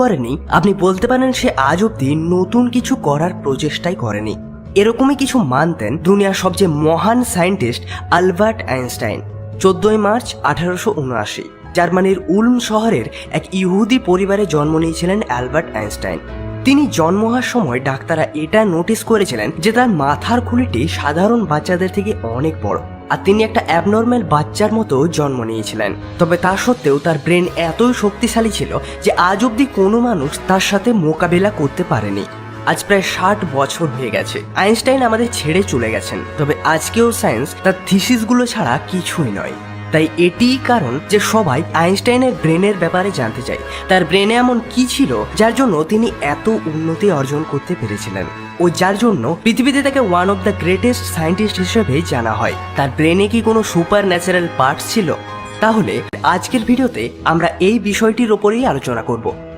করেনি। আপনি বলতে পারেন সে আজ অব্দি নতুন কিছু করার প্রচেষ্টাই করেনি। এরকমই কিছু মানতেন দুনিয়ার সবচেয়ে মহান সায়েন্টিস্ট আলবার্ট আইনস্টাইন। চোদ্দই মার্চ আঠারোশো উনআশি, জার্মানির উলম শহরের এক ইহুদি পরিবারে জন্ম নিয়েছিলেন অ্যালবার্ট আইনস্টাইন। তিনি জন্ম হওয়ার সময় ডাক্তাররা এটা নোটিস করেছিলেন যে তার মাথার খুলিটি সাধারণ বাচ্চাদের থেকে অনেক বড়। আর তিনি একটা অ্যাবনর্ম্যাল বাচ্চার মতো জন্ম নিয়েছিলেন। তবে তা সত্ত্বেও তার ব্রেন এতই শক্তিশালী ছিল যে আজ অব্দি কোনো মানুষ তার সাথে মোকাবেলা করতে পারেনি। আজ প্রায় ষাট বছর হয়ে গেছে। আইনস্টাইন আমাদের ছেড়ে চলে গেছেন। তবে আজকেও সায়েন্স তার থিসিসগুলো ছাড়া কিছুই নয়। তাই এটিই কারণ যে সবাই আইনস্টাইনের ব্রেনের ব্যাপারে জানতে চায়। তার ব্রেনে এমন কি ছিল যার জন্য তিনি এত উন্নতি অর্জন করতে পেরেছিলেন ও যার জন্য পৃথিবীতে তাকে one of the greatest scientist হিসেবে জানা হয়। তার ব্রেনে কি কোনো সুপার ন্যাচারাল পার্টস ছিল? তাহলে আজকের ভিডিওতে আমরা এই বিষয়টির ওপরেই আলোচনা করব।